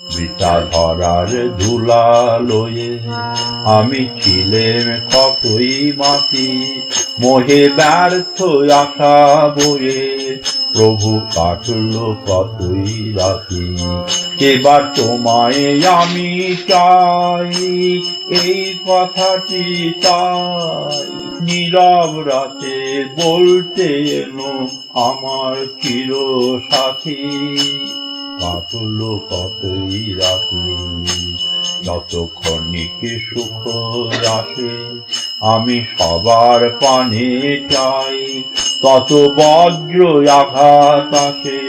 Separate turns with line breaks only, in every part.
বৃতা ধরার ধুলা লয়ে আমি ছিলেম কতই মাটি, মোহে ব্যর্থ আশা বয়ে। প্রভু কাটল কতই রাতি, এবার তোমায় আমি চাই, এই কথাটি তাই নীরব রাতে বলতে এলো আমার চির সাথী কাটল কতই রাতি যতক্ষণিক সুখ আসে, আমি সবার পানে চাই। তত বজ্র আঘাত আসে,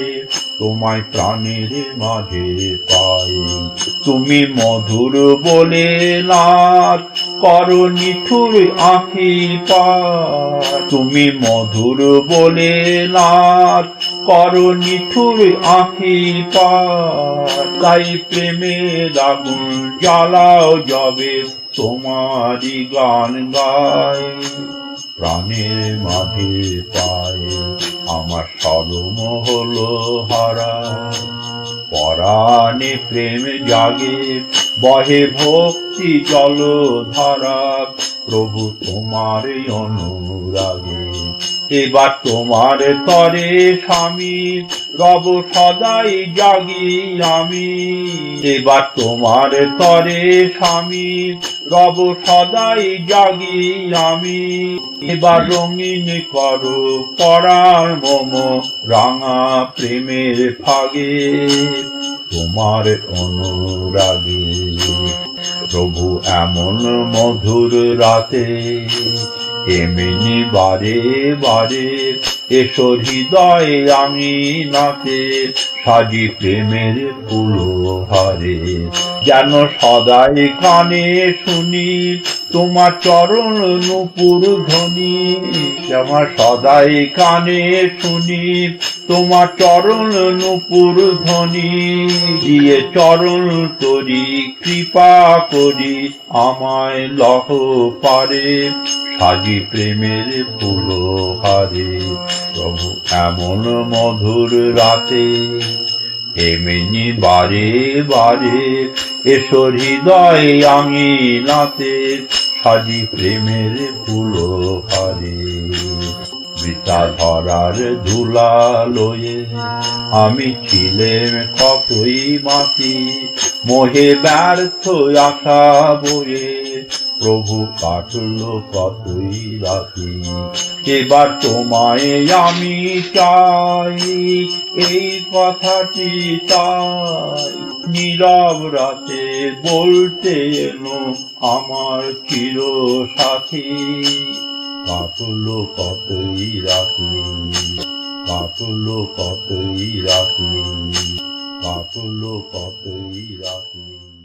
তোমায় প্রাণের মাঝে পাই। তুমি মধুর বলে নাচ করো, নিঠুর আঁখি পা তুমি মধুর বলে নাচ করো নিঠুর আঁখি তাই আগুন জ্বালাও যাবে তোমারই গান গায় প্রাণের মাঝে পায় আমার সরম হলো হারা। পরাণে প্রেম জাগে, বহে ভক্তি জল ধারা প্রভু তোমার অনুরাগে। এবার তোমার তরে স্বামী, রব সদাই জাগি আমি। এবার তোমার তরে স্বামী, রব সদাই জাগি আমি। এবার রঙিন করো পরার মম, রাঙা প্রেমের ফাগে। তোমার অনুরাগে প্রভু এমন মধুর রাতে এমনি বারে বারে এসো হৃদয়ে আমি নাতে সাজি প্রেমের পুলো হারে যেন সদাই কানে শুনি তোমার চরণ নুপুর ধ্বনি, যেমন সদাই কানে শুনি, তোমার চরণ নুপুর ধ্বনি, দিয়ে চরণ তরি কৃপা করি, আমায় লহ পারে, সাজি প্রেমের পুলো হারে প্রভু এমন মধুর রাতে এমনি বারে বারে এসো হৃদয় আমি নাতে সাজি প্রেমের ফুল হারে বৃতা ধরার ধুলা লয়ে আমি ছিলেম কতই মাটি, মোহে ব্যর্থ আশা বয়ে। প্রভু কাটল কতই রাতি, এবার তোমায় আমি চাই, এই কথাটি তাই নীরব রাতে বলতে এলো আমার চির সাথী কাটল কতই রাতি কাটল কতই রাতি কাটল কতই রাতি